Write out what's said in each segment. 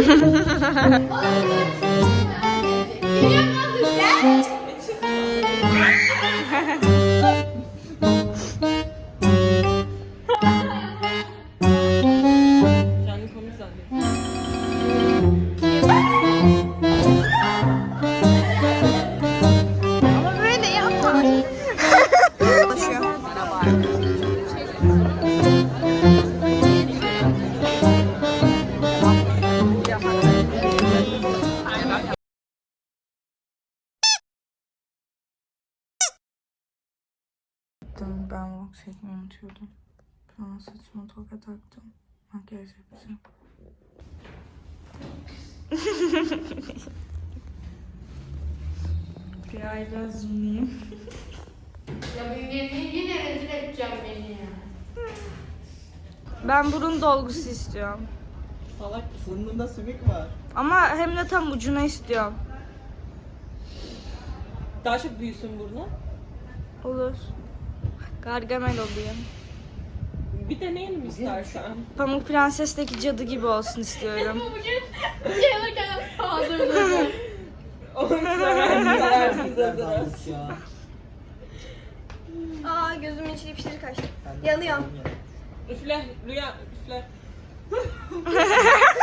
Kendi unutuyordum. Sonra saçıma toka taktım. Makyaj yapacağım. Biraz zoomlayayım. Ya beni yine rezil edeceğim beni ya. Ben burun dolgusu istiyorum. Salak burnunda sümük var. Ama hem de tam ucuna istiyorum. Daha çok büyüsün burnu. Olur. Gargamel olayım. Bir deneyelim istersen. Pamuk Prenses'teki cadı gibi olsun istiyorum. Bugün şey alırken seversin hazırız. Aa gözümün içi ipişleri kaçtı. Yanıyorum. Üfle, rüya üfle.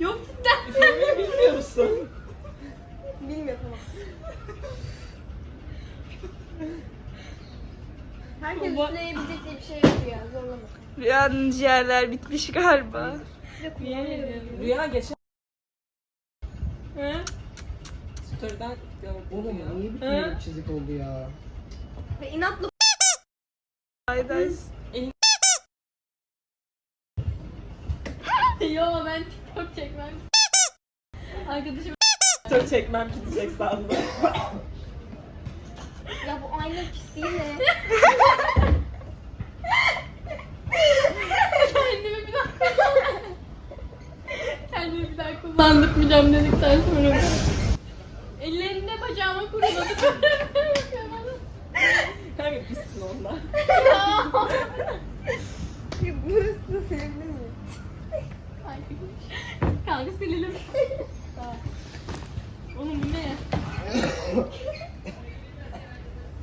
Yok cidden. Üflemeyi bilmiyor musun? Bilmiyorum ama. Herkes Bu- üfleyebilecek diye bir şey yok ya. Zorlama. Rüyanın ciğerler bitmiş galiba. Bir de kullanmıyorum. Rüya geçen... Hı? Story'den Oğlum niye bir kere çizik oldu ya? Ve inatla Aydaş. Yo ben TikTok çekmem. Arkadaşım Story çekmem gidecek sandım. ya bu ayna pisliği ne? kendimi bir daha kendimi bir daha kullandırmayacağım dedikten sonra. Ellerinde bacağıma kuruladı. Kanka pissin ondan. Ya Burası da mi? Kanka silelim. Oğlum bu ne?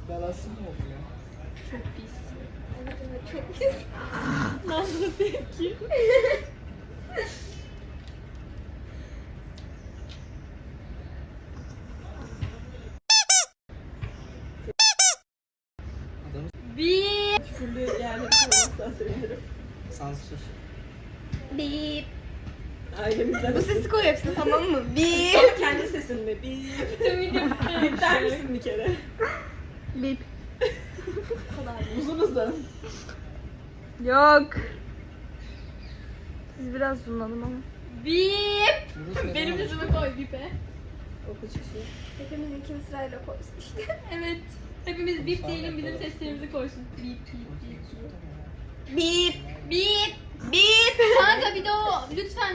Belası mı oldu ya? Çok pis. Evet evet çok pis. Nasıl tepki? Bir. Küfürlü yerleri sevinirim. sansür. Bip. Ailemizden Bu sesi koy hepsine tamam mı? Bip. kendi sesinle bir Tüm video bir der misin bir kere? Bip. Uzun uzun. Yok. Siz biraz zoomlanın ama. Bip. Benim yüzüme koy bipe. Oku çıksın. Hepimiz iki sırayla koysun işte. Evet. Hepimiz bip diyelim bizim seslerimizi koysun. Bip bip bip. Bip. Bip. Bip. Kanka bir de o lütfen.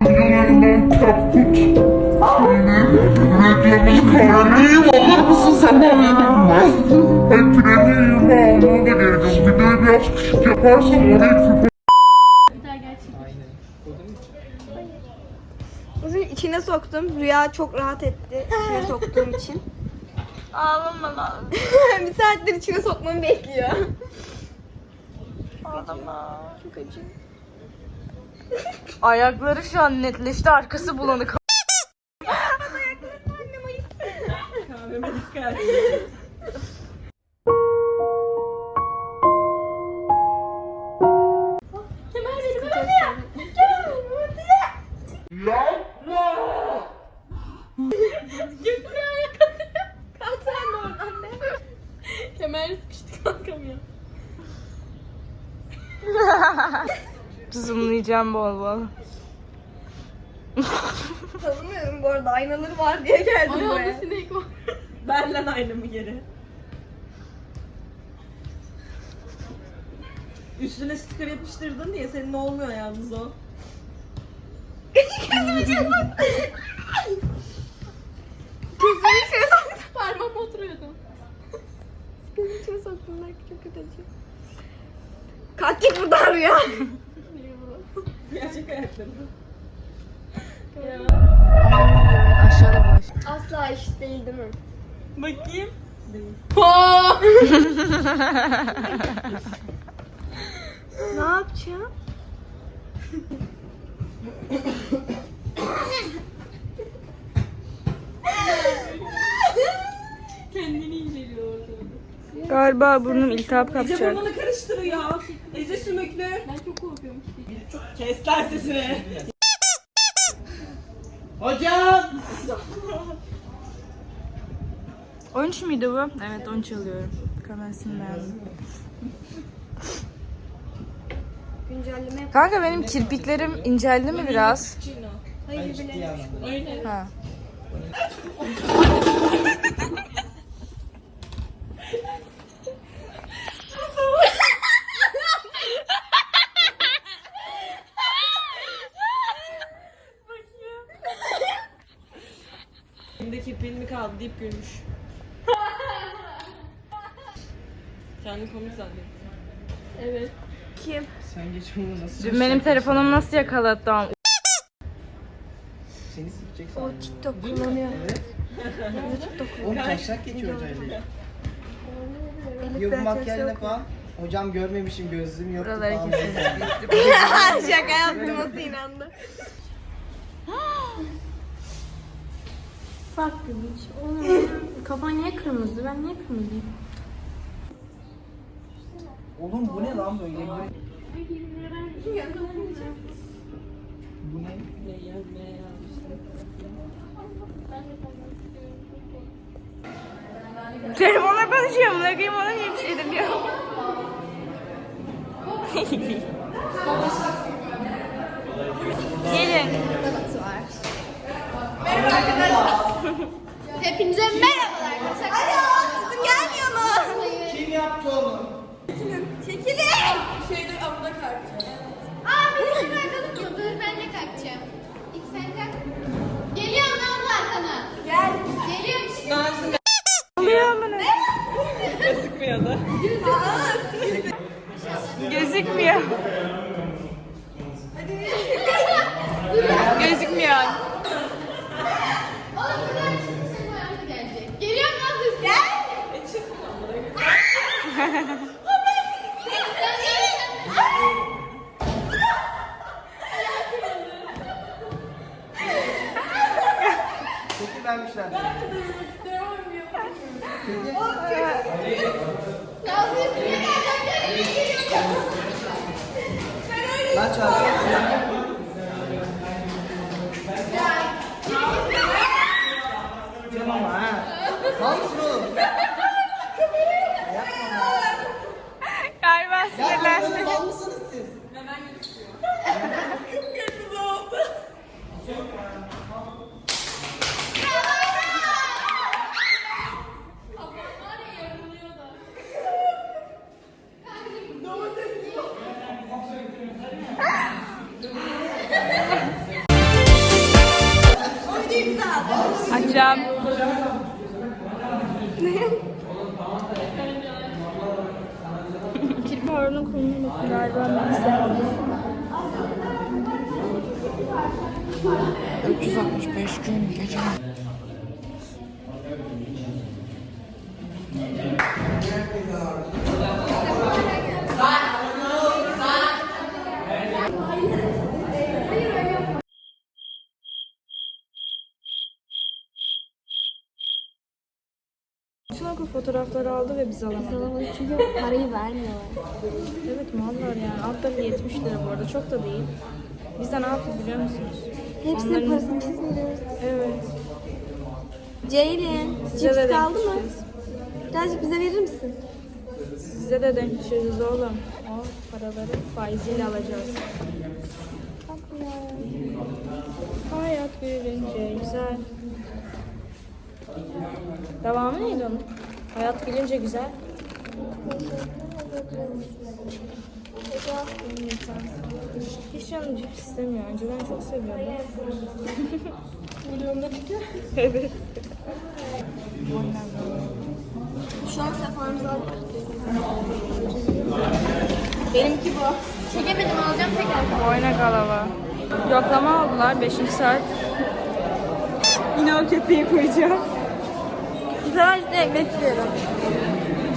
Reklamın olur musun sabah yedim mi? Ay premium almama da yok. Videoyu biraz küçük yaparsam orayı için. Uzun içine soktum. Rüya çok rahat etti. İçine soktuğum için. Ağlama lan. bir saattir içine sokmamı bekliyor. Çok acı. Ayakları şu an netleşti. Arkası bulanık. Kahveme dikkat. Kemal beni Zoomlayacağım bol bol. Tanımıyorum bu arada. Aynaları var diye geldim Ayağımda buraya. sinek var. Ver lan aynamı geri. Üstüne sticker yapıştırdın diye senin olmuyor yalnız o. Gözümü içine soktum. Parmağıma oturuyordu. Gözümü içine soktum. Belki çok kötü acıyor. Kalk git buradan Rüya. Gerçek hayatlarım. Aşağıda baş. Asla eşit değil değil mi? Bakayım. Ne yapacağım? Kendini inceliyor orada. Galiba burnum iltihap kapacak. burnunu karıştırıyor. Ece sümüklü. Ben çok korkuyorum. Kes lan sesini. Hocam! 13 müydü bu? Evet 13 alıyorum. Kamerasını beğendim. Güncelleme yap. Kanka benim kirpiklerim inceldi mi biraz? Hayır bile. Aynen. Ha. Elimde kirpiğin mi kaldı deyip gülmüş. Kendini komik zannet. Evet. Kim? Sen geç onu nasıl Dün benim telefonumu nasıl yakalattı ama Seni sikecek O sandım. TikTok kullanıyor. Evet. YouTube'da kullanıyor. Oğlum taşak geçiyor hocayla. Elif Yok BTS makyajla yok. falan. Hocam görmemişim gözlüğüm yoktu buraları falan. keselim. Şaka yaptım nasıl inandı? Bak gülüş. Oğlum kafan niye kırmızı? Ben niye kırmızıyım? Oğlum bu ne lan böyle? Bu ne? Ne? Telefonla konuşuyorum. Bırakayım ona niye bir şey demiyor. Gelin. Hepinize merhabalar arkadaşlar. Alo sesim gelmiyor mu? Kim yaptı onu? Çekilin. Aa benim de kalkalım mı? Dur ben de kalkacağım. İlk sen kalk. Geliyorum Nazlı arkana. Gel. Geliyorum. Oluyor mu ne? Gözükmüyor da. Gözükmüyor. Gözükmüyor. Oğlum buradan şimdi senin ayağına gelecek. 365 gün gece. Bütün fotoğrafları aldı ve biz alamadık. Çünkü parayı vermiyorlar. Evet mallar yani. Alt tarafı 70 lira bu arada. Çok da değil. Biz de ne yaptık biliyor musunuz? Hepsinin Onların- parasını biz? Evet. Ceylin, cips de kaldı mı? Birazcık bize verir misin? Size de denk düşeriz oğlum. O paraları faiziyle alacağız. Hayat gülünce güzel. Devamı neydi onun? Hayat gülünce güzel. Hiç canım cips istemiyor. Önceden çok seviyordum. Şu an sefanımızı aldık. Benimki bu. Çekemedim alacağım tekrar. Boyna kalava. Yoklama aldılar 5. saat. Yine o köpeği koyacağım. De ekmek yiyorum.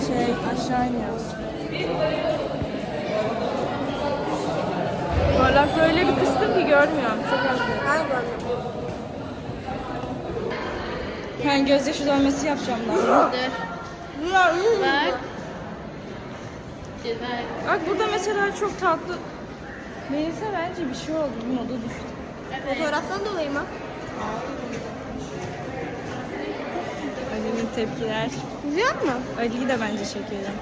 Şey aşağı iniyoruz. Parlak böyle bir kıstım ki görmüyorum. Çok az. Ben gözyaşı dönmesi yapacağım daha. Bak. Güzel. Bak burada mesela çok tatlı. Melisa bence bir şey oldu. Moda düştü. Fotoğraftan dolayı mı? Ali'nin tepkiler. Güzel mi? Ali'yi de bence çekelim.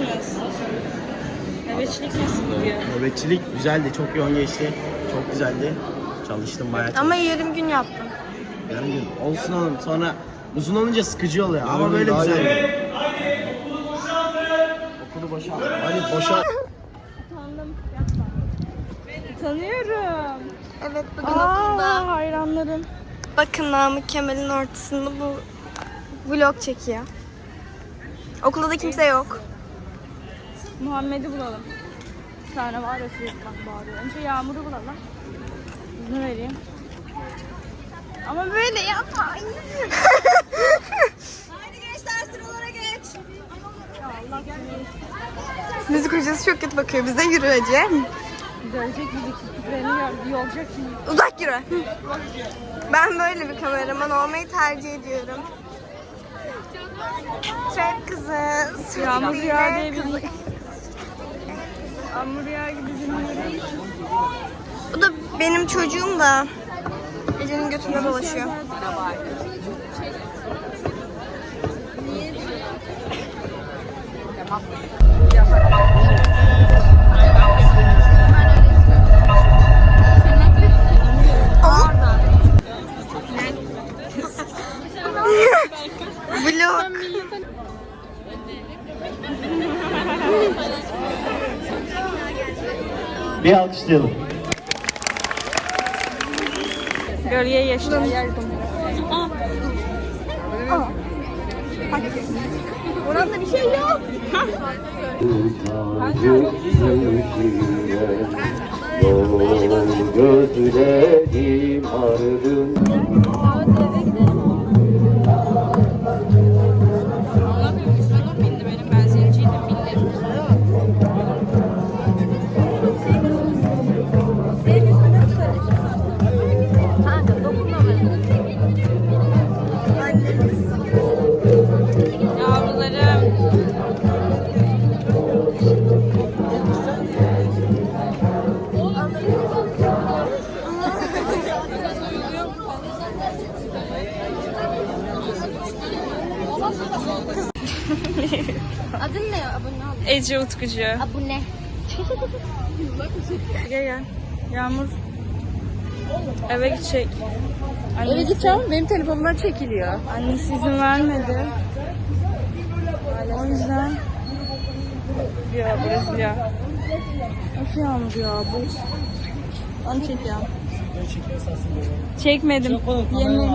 Nasılsınız? Nöbetçilik nasıl gidiyor? Nöbetçilik güzeldi, çok yoğun geçti. Çok güzeldi. Çalıştım bayağı. Ama yarım gün yaptım. Yarım gün. Olsun oğlum. Sonra uzun olunca sıkıcı oluyor. Ama böyle güzeldi. Okulu boşalt. Hadi boşalt. Tanıyorum. Evet bugün okulda. Aa, hayranlarım. Bakın Namık Kemal'in ortasında bu vlog çekiyor. Okulda da kimse yok. Muhammed'i bulalım. Bir tane var ya sürekli bak bağırıyor. Önce Yağmur'u bulalım. Bunu vereyim. Ama böyle yapma. Müzik hocası çok kötü bakıyor bize yürü Ece. Dövecek bizi yor- yolacak şimdi. Uzak yürü. Ben böyle bir kameraman olmayı tercih ediyorum. Trap kızı. Yağmur ya diye bir Bu da benim çocuğum da Ece'nin götünde dolaşıyor. Bir alkışlayalım. Gölgeye geçtim. Orada bir şey yok. Gözlerim ardın Abone ol. Ece Utkucu. Abone. Gel gel. Yağmur. Eve gidecek. Eve Annesi, gideceğim benim telefonumdan çekiliyor. annesi izin vermedi. O yüzden ya Brezilya. Of Yağmur ya bu. Onu çek ya. Çekmedim. Yemin.